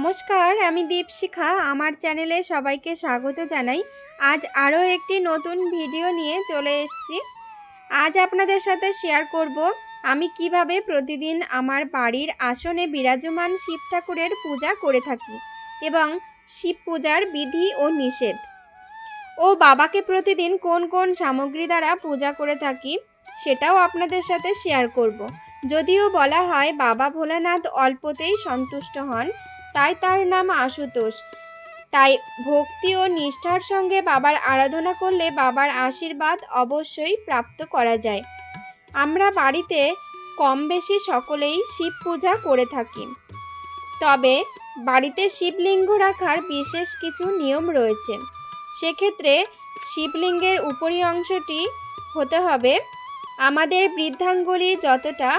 নমস্কার, আমি দীপশিখা। আমার চ্যানেলে সবাইকে স্বাগত জানাই। আজ আরও একটি নতুন ভিডিও নিয়ে চলে এসেছি। আজ আপনাদের সাথে শেয়ার করব, আমি কীভাবে প্রতিদিন আমার বাড়ির আসনে বিরাজমান শিব ঠাকুরের পূজা করে থাকি এবং শিব পূজার বিধি ও নিষেধ। ও বাবাকে প্রতিদিন কোন কোন সামগ্রী দ্বারা পূজা করে থাকি সেটাও আপনাদের সাথে শেয়ার করব। যদিও বলা হয় বাবা ভোলানাথ অল্পতেই সন্তুষ্ট হন। তাই তার নাম আশুতোষ। তাই ভক্তি ও নিষ্ঠার সঙ্গে বাবার আরাধনা করলে বাবার আশীর্বাদ অবশ্যই প্রাপ্ত করা যায়। আমরা বাড়িতে কম বেশি সকলেই শিব পূজা করে থাকি। তবে বাড়িতে শিবলিঙ্গ রাখার বিশেষ কিছু নিয়ম রয়েছে। সেক্ষেত্রে শিবলিঙ্গের উপরি অংশটি হতে হবে আমাদের বৃদ্ধাঙ্গুলি যতটা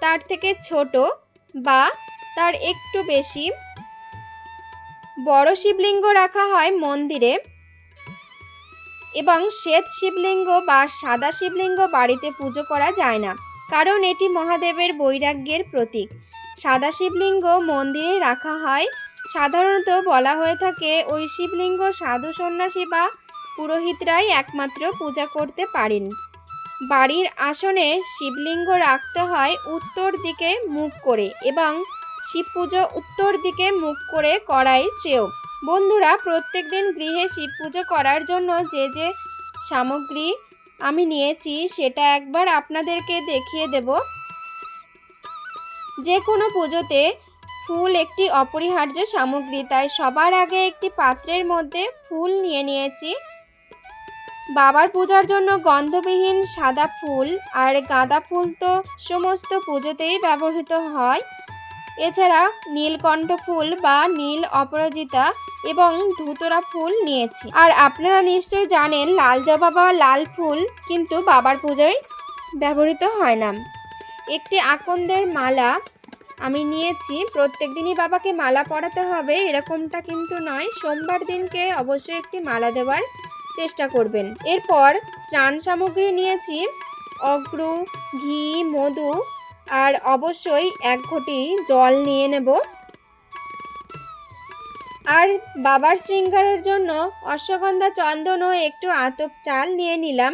তার থেকে ছোট বা তার একটু বেশি। বড় শিবলিঙ্গ রাখা হয় মন্দিরে এবং শ্বেত শিবলিঙ্গ বা সাদা শিবলিঙ্গ বাড়িতে পুজো করা যায় না, কারণ এটি মহাদেবের বৈরাগ্যের প্রতীক। সাদা শিবলিঙ্গ মন্দিরে রাখা হয়, সাধারণত বলা হয়ে থাকে ওই শিবলিঙ্গ সাধু সন্ন্যাসী বা পুরোহিতরাই একমাত্র পূজা করতে পারেন। বাড়ির আসনে শিবলিঙ্গ রাখতে হয় উত্তর দিকে মুখ করে এবং শিব পুজো উত্তর দিকে মুখ করে করাই শ্রেয়। বন্ধুরা, প্রত্যেক দিন গৃহে শিব পুজো করার জন্য যে যে সামগ্রী আমি নিয়েছি, সেটা একবার আপনাদেরকে দেখিয়ে দেব। যে কোনো পুজোতে ফুল একটি অপরিহার্য সামগ্রী, তাই সবার আগে একটি পাত্রের মধ্যে ফুল নিয়ে নিয়েছি। বাবার পূজার জন্য গন্ধবিহীন সাদা ফুল আর গাঁদা ফুল তো সমস্ত পুজোতেই ব্যবহৃত হয়। এছাড়া নীলকণ্ঠ ফুল বা নীল অপরাজিতা এবং ধুতরা ফুল নিয়েছি। আর আপনারা নিশ্চয়ই জানেন লাল জবা বা লাল ফুল কিন্তু বাবার পুজোয় ব্যবহৃত হয় না। একটি আকন্দের মালা আমি নিয়েছি। প্রত্যেক দিনই বাবাকে মালা পরাতে হবে, এরকমটা কিন্তু নয়। সোমবার দিনকে অবশ্যই একটি মালা দেওয়ার চেষ্টা করবেন। এরপর স্নান সামগ্রী নিয়েছি, অগ্র, ঘি, মধু আর অবশ্যই এক ঘটি জল নিয়ে নেব। আর বাবার শৃঙ্গারের জন্য অশ্বগন্ধা চন্দন ও একটু আতপ চাল নিয়ে নিলাম,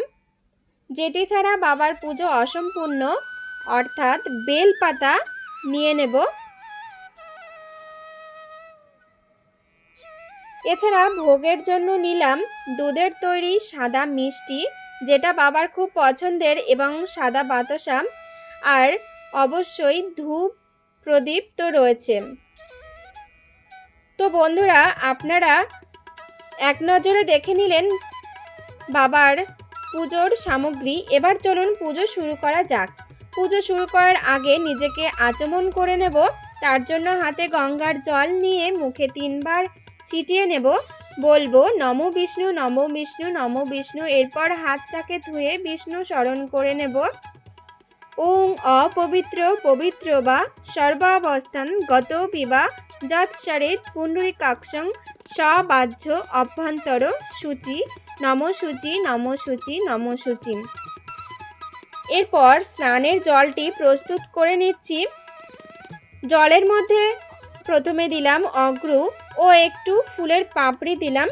যেটি ছাড়া বাবার পুজো অসম্পূর্ণ, অর্থাৎ বেল পাতা নিয়ে নেব। এছাড়া ভোগের জন্য নিলাম দুধের তৈরি সাদা মিষ্টি, যেটা বাবার খুব পছন্দের এবং সাদা বাতাসা, আর অবশ্যই ধূপ প্রদীপ তো রয়েছে। তো বন্ধুরা, আপনারা এক নজরে দেখে নিলেন বাবার পুজোর সামগ্রী। এবার চলুন পুজো শুরু করা যাক। পুজো শুরু করার আগে নিজেকে আচমন করে নেব। তার জন্য হাতে গঙ্গার জল নিয়ে মুখে তিনবার ছিটিয়ে নেব। বলব, নম বিষ্ণু নম বিষ্ণু নম বিষ্ণু। এরপর হাতটাকে ধুয়ে বিষ্ণু স্মরণ করে নেব। ওং অপবিত্র পবিত্র বা সর্বাবস্থান গত বিবা যৎসরেত পুণ্ডরিকাক্ষং সবাহ্য অভ্যন্তর সূচি নম সূচি নম সূচি নম সূচি। এরপর স্নানের জলটি প্রস্তুত করে নিচ্ছি। জলের মধ্যে প্রথমে দিলাম অগ্র ও একটু ফুলের পাপড়ি দিলাম।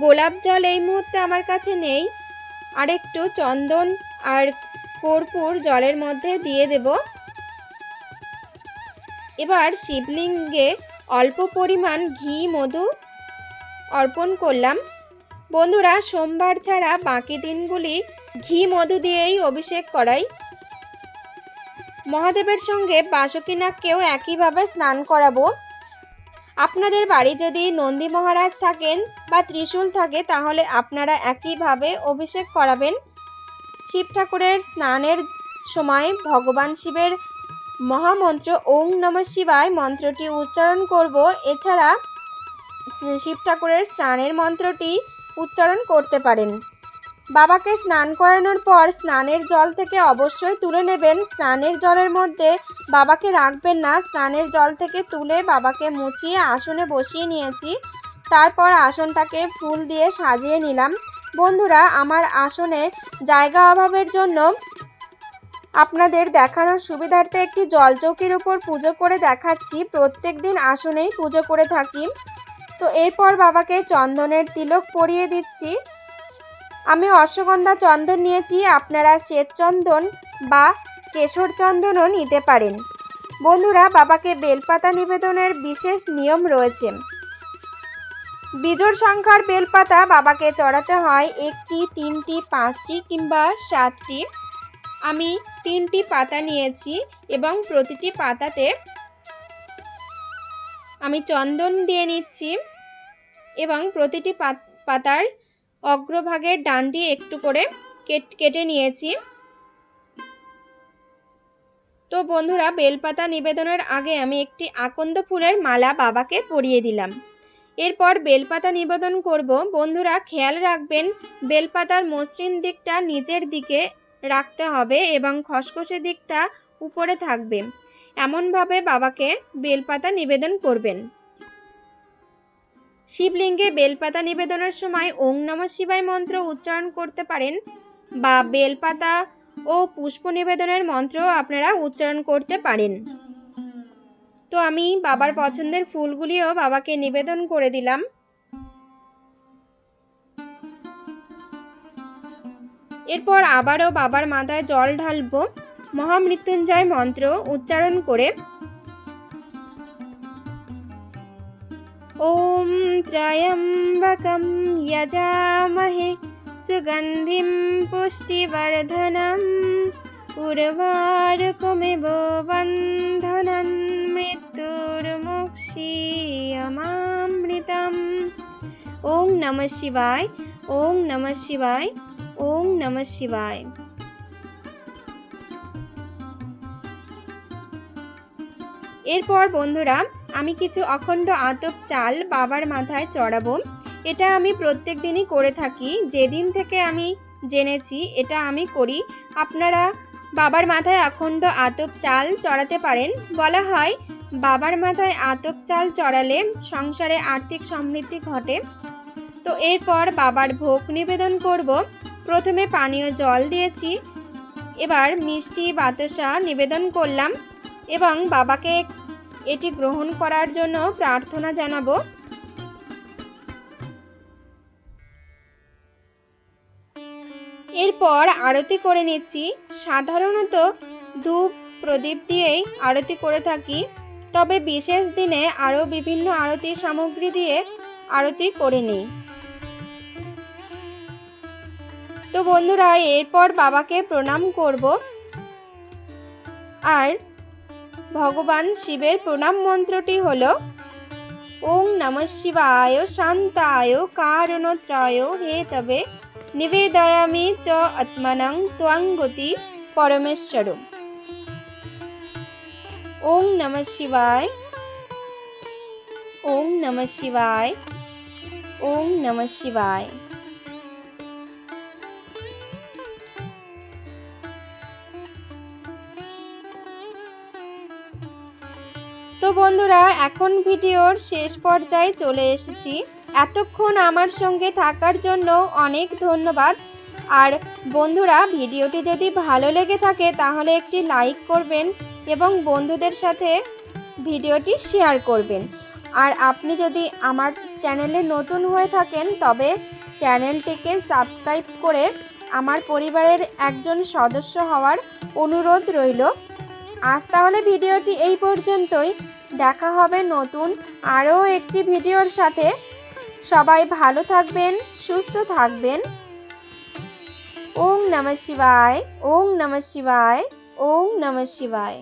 গোলাপ জল এই মুহূর্তে আমার কাছে নেই। আর একটু চন্দন আর কর্পূর জলের মধ্যে দিয়ে দেব। এবার শিবলিঙ্গে অল্প পরিমাণ ঘি, মধু অর্পণ করলাম। বন্ধুরা, সোমবার ছাড়া বাকি দিনগুলি ঘি, মধু দিয়েই অভিষেক করাই। মহাদেবের সঙ্গে বাসকিনাককেও একইভাবে স্নান করাবো। আপনাদের বাড়ি যদি নন্দী মহারাজ থাকেন বা ত্রিশূল থাকে, তাহলে আপনারা একইভাবে অভিষেক করাবেন। শিব ঠাকুরের স্নানের সময় ভগবান শিবের মহামন্ত্র ওং নম শিবায় মন্ত্রটি উচ্চারণ করব। এছাড়া শিব ঠাকুরের স্নানের মন্ত্রটি উচ্চারণ করতে পারেন। বাবাকে স্নান করানোর পর স্নানের জল থেকে অবশ্যই তুলে নেবেন। স্নানের জলের মধ্যে বাবাকে রাখবেন না। স্নানের জল থেকে তুলে বাবাকে মুছিয়ে আসনে বসিয়ে নিয়েছি। তারপর আসনটাকে ফুল দিয়ে সাজিয়ে নিলাম। বন্ধুরা, আমার আসনে জায়গা অভাবের জন্য আপনাদের দেখানোর সুবিধার্থে একটি জলচৌকির উপর পুজো করে দেখাচ্ছি। প্রত্যেক দিন আসনেই পুজো করে থাকি। তো এরপর বাবাকে চন্দনের তিলক পরিয়ে দিচ্ছি। আমি অশ্বগন্ধা চন্দন নিয়েছি, আপনারা শ্বেত চন্দন বা কেশর চন্দনও নিতে পারেন। বন্ধুরা, বাবাকে বেলপাতা নিবেদনের বিশেষ নিয়ম রয়েছে। বিজোড় সংখ্যার বেলপাতা বাবাকে চড়াতে হয় একটি, তিনটি, পাঁচটি কিংবা সাতটি। আমি তিনটি পাতা নিয়েছি এবং প্রতিটি পাতাতে আমি চন্দন দিয়ে নিচ্ছি এবং প্রতিটি পাতার অগ্রভাগের ডানটি একটু করে কেটে নিয়েছি। তো বন্ধুরা, বেলপাতা নিবেদনের আগে আমি একটি আকন্দ ফুলের মালা বাবাকে পরিয়ে দিলাম। এরপর বেলপাতা নিবেদন করব। বন্ধুরা, খেয়াল রাখবেন, বেলপাতার মসৃণ দিকটা নিচের দিকে রাখতে হবে এবং খসখসে দিকটা উপরে থাকবে। এমনভাবে বাবাকে বেলপাতা নিবেদন করবেন। শিবলিঙ্গে বেলপাতা নিবেদনের সময় ওং নম শিবায় মন্ত্র উচ্চারণ করতে পারেন বা বেলপাতা ও পুষ্প নিবেদনের মন্ত্রও আপনারা উচ্চারণ করতে পারেন। তো আমি বাবার পছন্দের ফুলগুলিও বাবাকে নিবেদন করে দিলাম। এরপর আবারও বাবার মাথায় জল ঢালবো। মহামৃত্যুঞ্জয় মন্ত্র উচ্চারণ করে, ওম ত্রয়ম্বকম যজামহে সুগন্ধিম পুষ্টিবর্ধনম, উর্বারকমেব বন্ধনন মৃত্যুর্মুক্ষীয়মামৃতম ওং নমঃ শিবায়, ওং নমঃ শিবায়, ওং নমঃ শিবায়। এরপর বন্ধুরা, আমি কিছু অখণ্ড আতপ চাল বাবার মাথায় চড়াবো। এটা আমি প্রত্যেক দিনই করে থাকি। যেদিন থেকে আমি জেনেছি, এটা আমি করি। আপনারা বাবার মাথায় অখণ্ড আতপ চাল চড়াতে পারেন। বলা হয়, বাবার মাথায় আতপ চাল চড়ালে সংসারে আর্থিক সমৃদ্ধি ঘটে। তো এরপর বাবার ভোগ নিবেদন করব। প্রথমে পানীয় জল দিয়েছি। এবার মিষ্টি, বাতাসা নিবেদন করলাম এবং বাবাকে এটি গ্রহণ করার জন্য প্রার্থনা জানাব। এরপর আরতি করে নিচ্ছি। সাধারণত ধূপ, প্রদীপ দিয়েই আরতি করে থাকি। তবে বিশেষ দিনে আরও বিভিন্ন আরতি সামগ্রী দিয়ে আরতি করে নিই। তো বন্ধুরা, এরপর বাবাকে প্রণাম করব। আর ভগবান শিবের প্রণাম মন্ত্রটি হল, ওং নম শিবায়, শান্তায়, কারণত্রায়, হে তবে নিবেদয়ামি চ আত্মনং ত্বঙ্গতি পরমেশ্বর ওং নম শিবায় ওং নম শিবায় ওং নম শিবায় তো বন্ধুরা, এখন ভিডিওর শেষ পর্যায়ে চলে এসেছি। এতক্ষণ আমার সঙ্গে থাকার জন্য অনেক ধন্যবাদ। আর বন্ধুরা, ভিডিওটি যদি ভালো লেগে থাকে, তাহলে একটি লাইক করবেন এবং বন্ধুদের সাথে ভিডিওটি শেয়ার করবেন। আর আপনি যদি আমার চ্যানেলে নতুন হয়ে থাকেন, তবে চ্যানেলটিকে সাবস্ক্রাইব করে আমার পরিবারের একজন সদস্য হওয়ার অনুরোধ রইল। আজ তাহলে ভিডিওটি এই পর্যন্তই। দেখা হবে নতুন আরও একটি ভিডিওর সাথে। সবাই ভালো থাকবেন সুস্থ থাকবেন। ওং নম শিবায় ওং নম শিবায় ওং নম শিবায়।